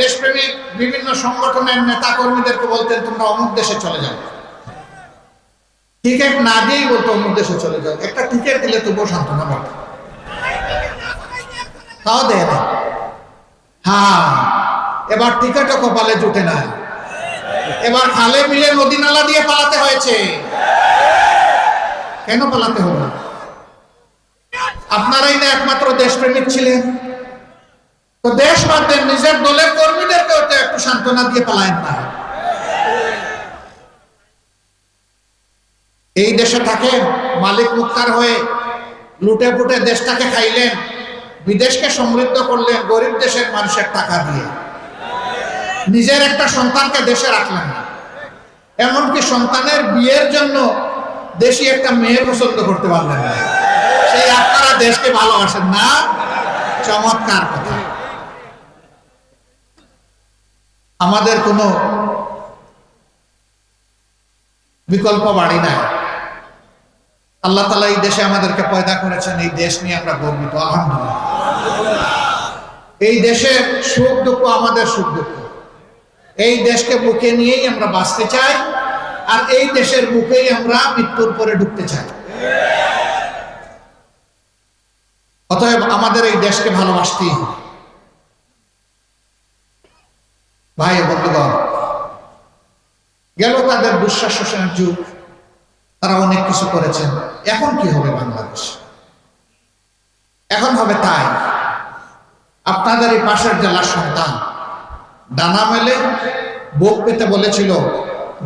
দেশপ্রেমিক বিভিন্ন সংগঠনের নেতা কর্মীদেরকে বলতেন, তোমরা অমুক দেশে চলে যাও। টিকিট না দিয়েই বলতো, অমুক দেশে চলে যাও। একটা টিকিট দিলে তবুও সান্ত্বনা পাবে তাও দেয় না। হ্যাঁ এবার টিকিটও কপালে জুটে না। এবার খালে মিলে নদী নালা দিয়ে পালাতে হয়েছে। কেন পালাতে হলো আপনারাই না একমাত্র দেশপ্রেমিক ছিলেন? তো দেশ বাদ নিজের দলের কর্মীদেরকেও তো একটু সান্ত্বনা দিয়ে পালায়েন না এই দেশে থাকেন মালিক মুক্তার হয়ে লুটে পুটে দেশটাকে খাইলেন, বিদেশকে সমৃদ্ধ করলেন, গরিব দেশের মানুষের টাকা দিয়ে। নিজের একটা সন্তানকে দেশে রাখলেন না। এমনকি সন্তানের বিয়ের জন্য দেশি একটা মেয়ে পছন্দ করতে পারলেন না। সেই আপনারা দেশকে ভালোবাসেন না? চমৎকার কথা। আমাদের কোনো বিকল্প বাড়ি নাই। আল্লাহ তালা এই দেশে আমাদেরকে পয়দা করেছেন, এই দেশ নিয়ে আমরা গর্বিত, আলহামদুলিল্লাহ। এই দেশের সুখ দুঃখ, আমাদের সুখ দুঃখ। এই দেশকে বুকে নিয়েই আমরা বাঁচতে চাই, আর এই দেশের বুকেই আমরা মৃত্যুর পরে ঢুকতে চাই। অতএব আমাদের এই দেশকে ভালোবাসতেই হবে। ভাই বন্ধুগণ, গেল তাদের দুঃশ্বাস শোষণের যুগ। তারা অনেক কিছু করেছেন। এখন কি হবে বাংলাদেশ? এখন হবে তাই। আপনাদের এই পাশের জেলার সন্তান, ডানা মেলে বুক পেতে বলেছিল,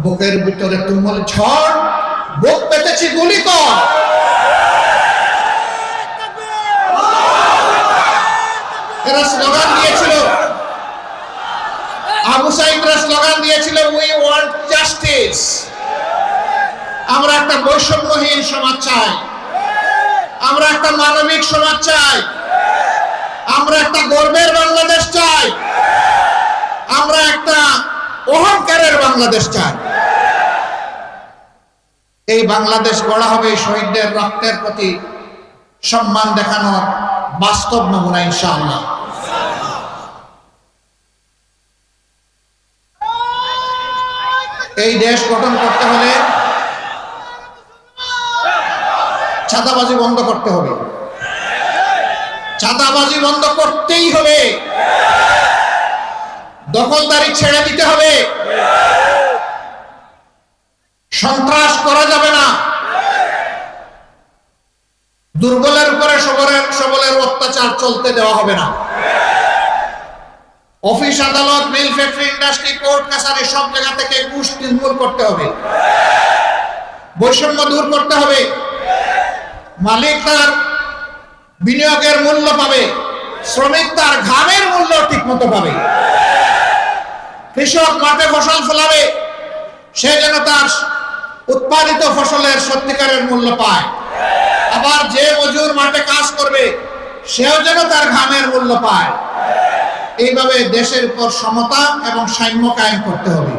বুকের ভিতরে তুমুল ঝড়, বুক পেতেছি গুলি কর। এরা স্লোগান দিয়েছিল আবু সাইদরা স্লোগান দিয়েছিল উই ওয়ান্ট জাস্টিস আমরা একটা বৈষম্যহীন সমাজ চাই। আমরা একটা মানবিক সমাজ চাই। আমরা একটা গর্বের বাংলাদেশ চাই। আমরা একটা অহংকারের বাংলাদেশ চাই। এই বাংলাদেশ গড়া হবে শহীদদের রক্তের প্রতি সম্মান দেখানোর বাস্তব নমুনা, ইনশাআল্লাহ। এই দেশ গঠন করতে হলে চাঁদাবাজি বন্ধ করতে হবে। চাঁদাবাজি বন্ধ করতেই হবে। দখলদারি ছেড়ে দিতে হবে। সন্ত্রাস করা যাবে না। দুর্বলের উপরে সবলের সবলের অত্যাচার চলতে দেওয়া হবে না। অফিস আদালত, মিল ফ্যাক্টরি, ইন্ডাস্ট্রি, কোর্ট, কাছারি, সব জায়গা থেকে ঘুষ নির্মূল করতে হবে। বৈষম্য দূর করতে হবে। মালিক তার বিনিয়োগের মূল্য পাবে। শ্রমিক তার ঘামের মূল্য ঠিক মতো পাবে। কৃষক মাঠে ফসল ফলাবে। সে যেন তার উৎপাদিত ফসলের সত্যিকারের মূল্য পায়। আবার যে মজুর মাঠে কাজ করবে, সেও যেন তার ঘামের মূল্য পায়। এইভাবে দেশের উপর সমতা এবং সাম্য কায়েম করতে হবে।